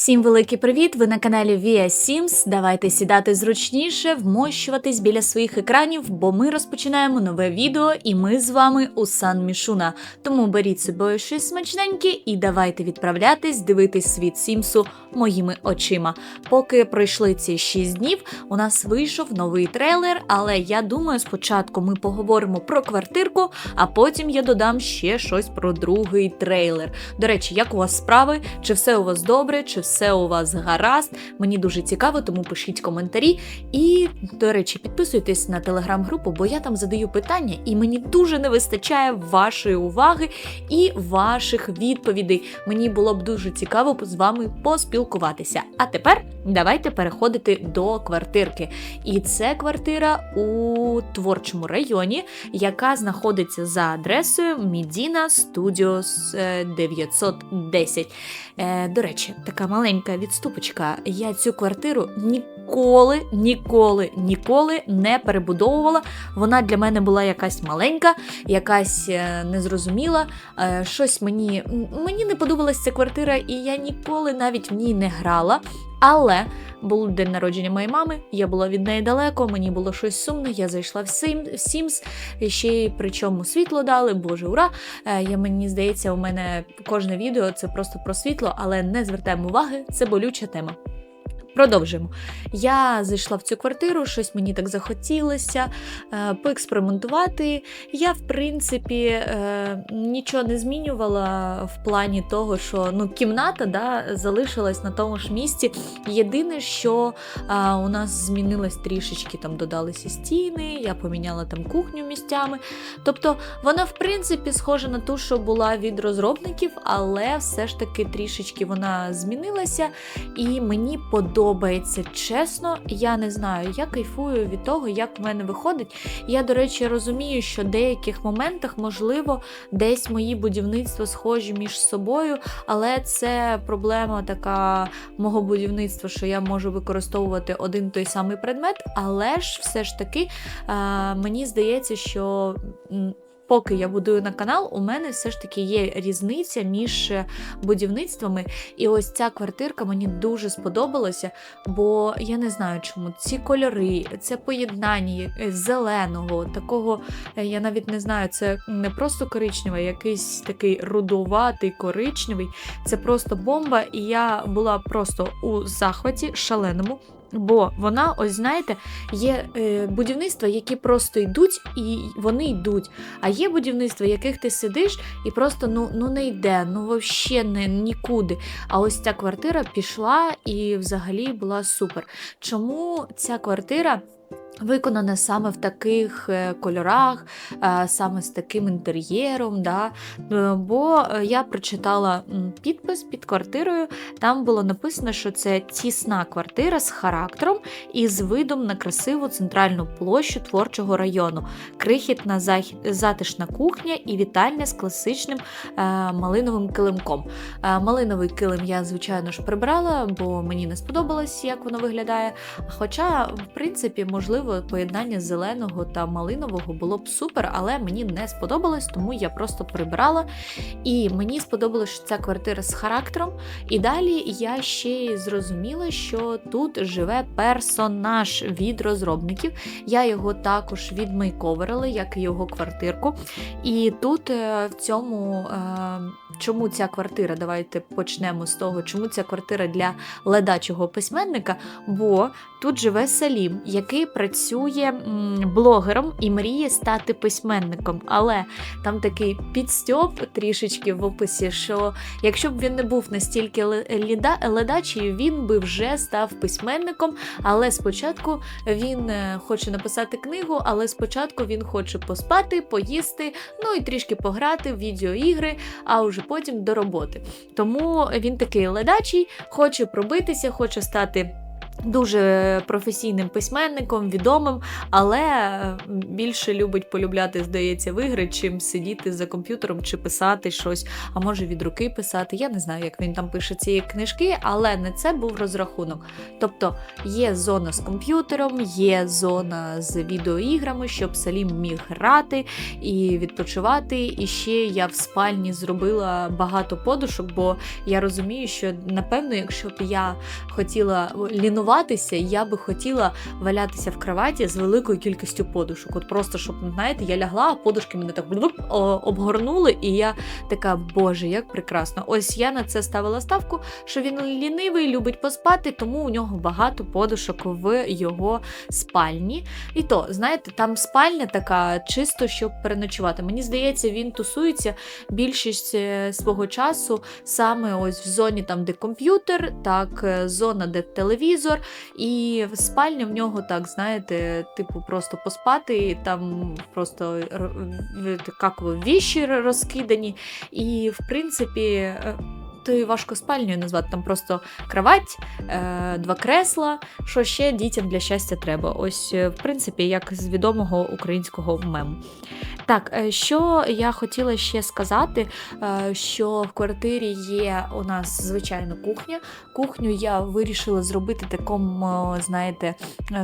Всім великий привіт! Ви на каналі Via Sims. Давайте сідати зручніше, вмощуватись біля своїх екранів, бо ми розпочинаємо нове відео, і ми з вами у Сан Мішуна. Тому беріть собою щось смачненьке і давайте відправлятись дивитись світ Сімсу моїми очима. Поки пройшли ці 6 днів, у нас вийшов новий трейлер, але я думаю, спочатку ми поговоримо про квартирку, а потім я додам ще щось про другий трейлер. До речі, як у вас справи? Чи все у вас добре, чи у вас гаразд? Мені дуже цікаво, тому пишіть коментарі. І, до речі, підписуйтесь на телеграм-групу, бо я там задаю питання, і мені дуже не вистачає вашої уваги і ваших відповідей. Мені було б дуже цікаво з вами поспілкуватися. А тепер давайте переходити до квартирки. І це квартира у творчому районі, яка знаходиться за адресою Медіна Studios е, 910. Е, до речі, така маленька відступочка. Я цю квартиру ніколи, ніколи, ніколи не перебудовувала. Вона для мене була якась маленька, якась е, незрозуміла. Е, щось мені, мені не подобалася ця квартира, і я ніколи навіть в ній не грала. Але був день народження моєї мами, я була від неї далеко, мені було щось сумне, я зайшла в Sims, ще й причому світло дали, боже ура. Е, Я, мені здається, у мене кожне відео це просто про світло, але не звертаємо уваги, це болюча тема. Продовжуємо. Я зайшла в цю квартиру, щось мені так захотілося е, поекспериментувати. Я, в принципі, е, нічого не змінювала в плані того, що ну, кімната да, залишилась на тому ж місці. Єдине, що е, у нас змінилось трішечки, там додалися стіни, я поміняла там кухню місцями. Тобто вона, в принципі, схожа на ту, що була від розробників, але все ж таки трішечки вона змінилася. І мені подобається чесно. Я не знаю, я кайфую від того, як в мене виходить. Я, до речі, розумію, що в деяких моментах, можливо, десь мої будівництва схожі між собою, але це проблема така мого будівництва, що я можу використовувати один той самий предмет, але ж все ж таки е, мені здається, що. Поки я будую на канал, у мене все ж таки є різниця між е, будівництвами. І ось ця квартирка мені дуже сподобалася, бо я не знаю чому ці кольори, це поєднання е, зеленого, такого, е, я навіть не знаю, це не просто коричневий, якийсь такий рудуватий коричневий. Це просто бомба, і я була просто у захваті шаленому. Бо вона, ось знаєте, є е, будівництва, які просто йдуть і вони йдуть. А є будівництва, яких ти сидиш і просто ну, ну не йде, ну вообще не нікуди. А ось ця квартира пішла і взагалі була супер. Чому ця квартира? Виконана саме в таких е, кольорах, е, саме з таким інтер'єром. Да? Е, Бо я прочитала підпис під квартирою, там було написано, що це тісна квартира з характером і з видом на красиву центральну площу творчого району, крихітна затишна кухня і вітальня з класичним малиновим килимком. Малиновий килим я, звичайно ж, прибрала, бо мені не сподобалось, як воно виглядає. Хоча, в принципі, можливо, поєднання зеленого та малинового було б супер, але мені не сподобалось, тому я просто прибрала. І мені сподобалось, що ця квартира з характером. І далі я ще й зрозуміла, що тут живе персонаж від розробників. Я його також відмейковерила, як і його квартирку. І тут е, в цьому, е, чому ця квартира? Давайте почнемо з того, чому ця квартира для ледачого письменника, бо тут живе Салім, який працює м, блогером і мріє стати письменником. Але там такий підстьоп трішечки в описі, що якщо б він не був настільки ле- ліда- ледачий, він би вже став письменником. Але спочатку він е, хоче написати книгу, але спочатку він хоче поспати, поїсти, ну і трішки пограти в відеоігри, а вже потім до роботи. Тому він такий ледачий, хоче пробитися, хоче стати. Дуже професійним письменником, відомим, але більше любить полюбляти, здається, в ігри, чим сидіти за комп'ютером чи писати щось, а може від руки писати. Я не знаю, як він там пише ці книжки, але не це був розрахунок. Тобто є зона з комп'ютером, є зона з відеоіграми, щоб Салім міг грати і відпочивати. І ще я в спальні зробила багато подушок, бо я розумію, що напевно, якщо б я хотіла лінувати ховатися, я би хотіла валятися в кроваті з великою кількістю подушок. От просто щоб знаєте, я лягла, а подушки мене так обгорнули, і я така, боже, як прекрасно. Ось я на це ставила ставку, що він лінивий, любить поспати, тому у нього багато подушок в його спальні. І то, знаєте, там спальня така чисто, щоб переночувати. Мені здається, він тусується більшість е, свого часу саме ось в зоні, там, де комп'ютер, так, е, зона, де телевізор, і в спальні в нього так, знаєте, типу, просто поспати, там просто як віші розкидані. І, в принципі, і важко спальнею назвати, там просто кровать, е, два кресла, що ще дітям для щастя треба. Ось, е, в принципі, як з відомого українського мему. Так, е, що я хотіла ще сказати, що в квартирі є у нас звичайно кухня. Кухню я вирішила зробити такому, знаєте,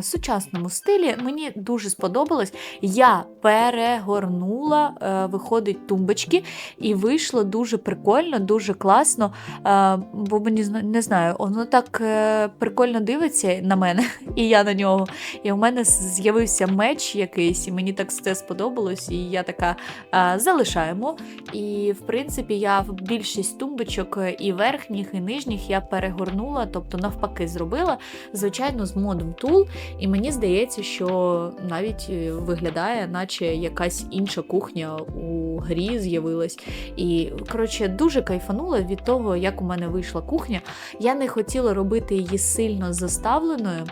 сучасному стилі. Мені дуже сподобалось. Я перегорнула, виходить, тумбочки, і вийшло дуже прикольно, дуже класно. Бо мені не знаю, воно так прикольно дивиться на мене, і я на нього. І у мене з'явився меч якийсь, і мені так це сподобалось. І я така залишаємо. І, в принципі, я в більшість тумбочок і верхніх, і нижніх я перегорнула, тобто навпаки, зробила, звичайно, з модом Tool. І мені здається, що навіть е, виглядає, наче якась інша кухня у грі з'явилась. І, коротше, дуже кайфанула від того, як у мене вийшла кухня. Я не хотіла робити її сильно заставленою.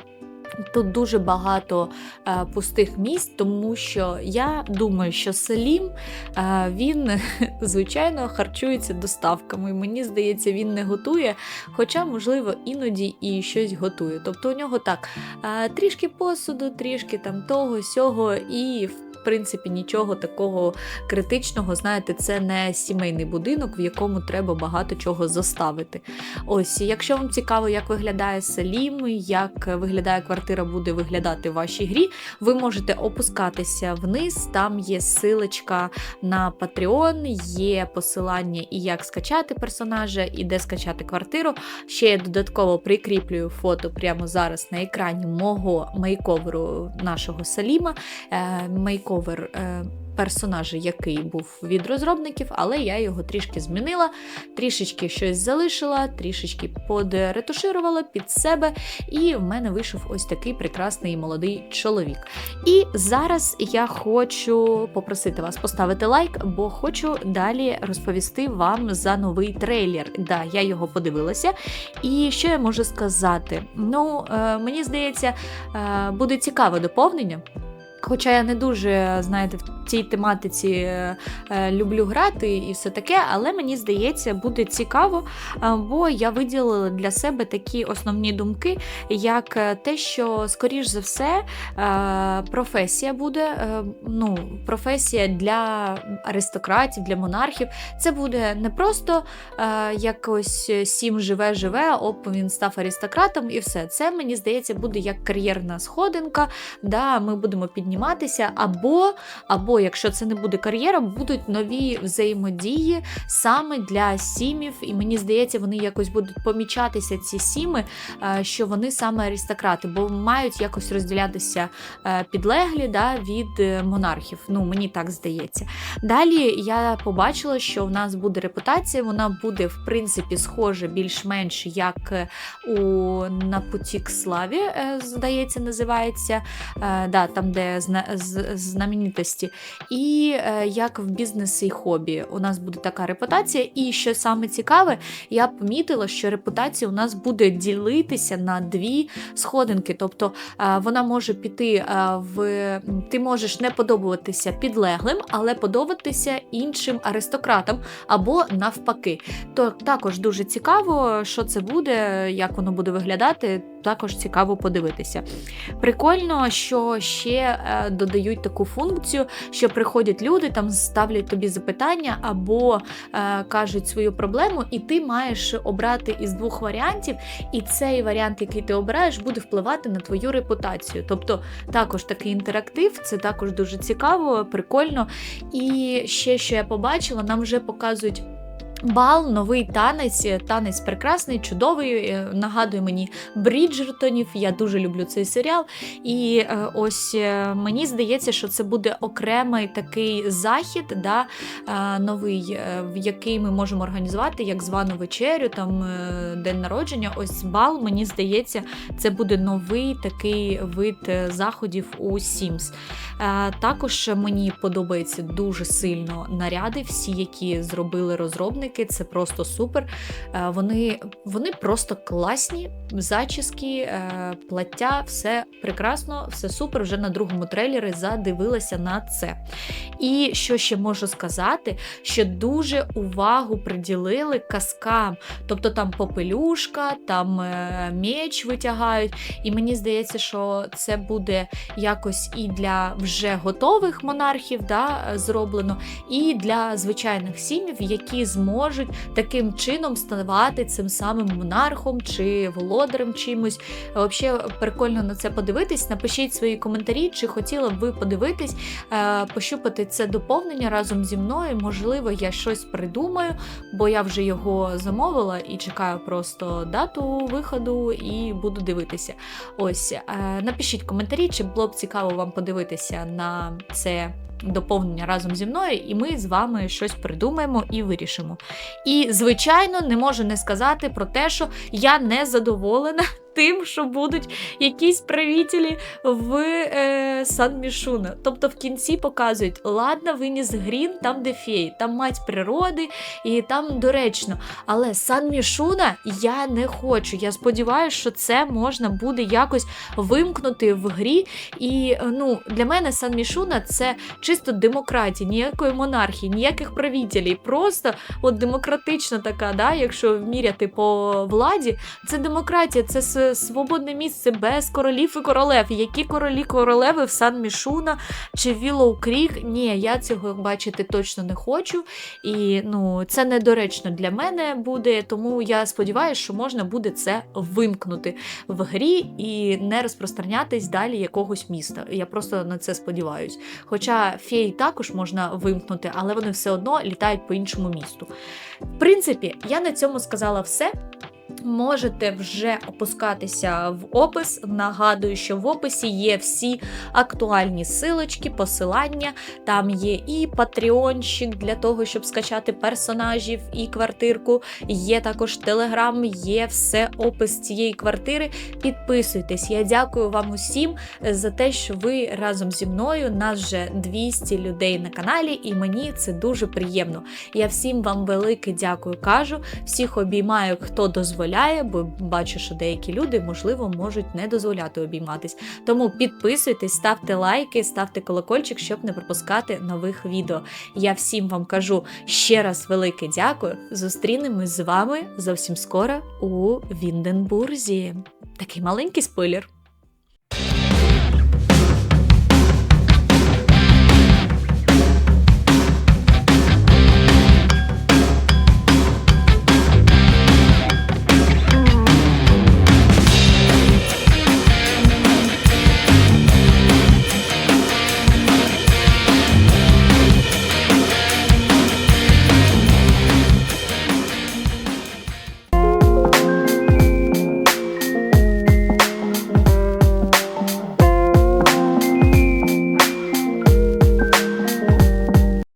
Тут дуже багато е, пустих місць, тому що я думаю, що Салім е, він, звичайно, харчується доставками. Мені здається, він не готує, хоча, можливо, іноді і щось готує. Тобто у нього так е, трішки посуду, трішки там того, сього, і в принципі нічого такого критичного. Знаєте, це не сімейний будинок, в якому треба багато чого заставити. Ось, якщо вам цікаво, як виглядає Салім, як виглядає квартира, буде виглядати в вашій грі, ви можете опускатися вниз, там є силочка на Patreon, є посилання і як скачати персонажа, і де скачати квартиру. Ще я додатково прикріплюю фото прямо зараз на екрані мого мейковеру нашого Саліма. Е, мейковер ковер е, персонажа, який був від розробників, але я його трішки змінила, трішечки щось залишила, трішечки подретуширувала під себе, і в мене вийшов ось такий прекрасний молодий чоловік. І зараз я хочу попросити вас поставити лайк, бо хочу далі розповісти вам за новий трейлер. Да, я його подивилася. І що я можу сказати? Ну, е, мені здається, е, буде цікаве доповнення. Хоча я не дуже, знаєте, в цій тематиці е, е, люблю грати і все таке, але мені здається, буде цікаво, е, бо я виділила для себе такі основні думки, як те, що, скоріш за все, професія буде, ну, професія для аристократів, для монархів. Це буде не просто якось сім живе-живе, оп, він став аристократом і все. Це, мені здається, буде як кар'єрна сходинка. Да, Ми будемо підніматися, або, або якщо це не буде кар'єра, будуть нові взаємодії саме для сімів. І мені здається, вони якось будуть помічатися, ці сіми, е, що вони саме аристократи, бо мають якось розділятися е, підлеглі да, від е, монархів. Ну, мені так здається. Далі я побачила, що в нас буде репутація, вона буде, в принципі, схожа більш-менш як у на Путік Славі, здається, називається. Да, Там, де знаменитості, і е, як в бізнесі і хобі. У нас буде така репутація. І що саме цікаве, я помітила, що репутація у нас буде ділитися на дві сходинки. Тобто е, вона може піти е, в. Ти можеш не подобатися підлеглим, але подобатися іншим аристократам або навпаки. То також дуже цікаво, що це буде, як воно буде виглядати. Також цікаво подивитися. Прикольно, що ще е, додають таку функцію, що приходять люди, там ставлять тобі запитання або е, кажуть свою проблему, і ти маєш обрати із двох варіантів, і цей варіант, який ти обираєш, буде впливати на твою репутацію. Тобто також такий інтерактив, це також дуже цікаво, прикольно. І ще що я побачила, нам вже показують. Бал, новий танець, танець прекрасний, чудовий. е, Нагадує мені Бріджертонів. Я дуже люблю цей серіал. І е, ось е, мені здається, що це буде окремий такий захід, да, е, новий, е, в який ми можемо організувати як звану вечерю, там е, день народження. Ось бал, мені здається, це буде новий такий вид е, заходів у Sims. Е, Також мені подобаються дуже сильно наряди, всі, які зробили розробники. Це просто супер. Е, Вони, вони просто класні, зачіски, е, плаття, все прекрасно, все супер. Вже на другому трейлері задивилася на це. І що ще можу сказати, що дуже увагу приділили казкам. Тобто там попелюшка, там е, меч витягають. І мені здається, що це буде якось і для вже готових монархів да, зроблено, і для звичайних сім'їв, які зможуть таким чином ставати цим самим монархом чи володарем чимось. Взагалі прикольно на це подивитись. Напишіть свої коментарі, чи хотіли б ви подивитись, е, пощупати це доповнення разом зі мною. Можливо, я щось придумаю, бо я вже його замовила і чекаю просто дату виходу і буду дивитися. Ось е, напишіть коментарі, чи було б цікаво вам подивитися на це. Доповнення разом зі мною, і ми з вами щось придумаємо і вирішимо. І, звичайно, не можу не сказати про те, що я не задоволена тим, що будуть якісь правителі в е, Сан Мішуна. Тобто в кінці показують, ладно, виніс Грін, там де фей, там мать природи, і там доречно. Але Сан Мішуна я не хочу. Я сподіваюся, що це можна буде якось вимкнути в грі. І е, ну, для мене Сан Мішуна це чисто демократія, ніякої монархії, ніяких правителів. Просто от демократична така, да, якщо міряти по владі, це демократія, це свободне місце без королів і королев. Які королі королеви в Сан Мішуна чи Вілоу Крік? Ні, я цього бачити точно не хочу. І ну, це недоречно для мене буде, тому я сподіваюся, що можна буде це вимкнути в грі і не розпространятись далі якогось міста. Я просто на це сподіваюсь. Хоча фей також можна вимкнути, але вони все одно літають по іншому місту. В принципі, я на цьому сказала все. Можете вже опускатися в опис. Нагадую, що в описі є всі актуальні силочки, посилання. Там є і патреончик для того, щоб скачати персонажів і квартирку. Є також телеграм, є все опис цієї квартири. Підписуйтесь. Я дякую вам усім за те, що ви разом зі мною. Нас вже 200 людей на каналі, і мені це дуже приємно. Я всім вам велике дякую кажу. Всіх обіймаю, хто дозволяє, бо бачу, що деякі люди, можливо, можуть не дозволяти обійматись. Тому підписуйтесь, ставте лайки, ставте колокольчик, щоб не пропускати нових відео. Я всім вам кажу ще раз велике дякую. Зустрінемось з вами зовсім скоро у Вінденбурзі. Такий маленький спойлер.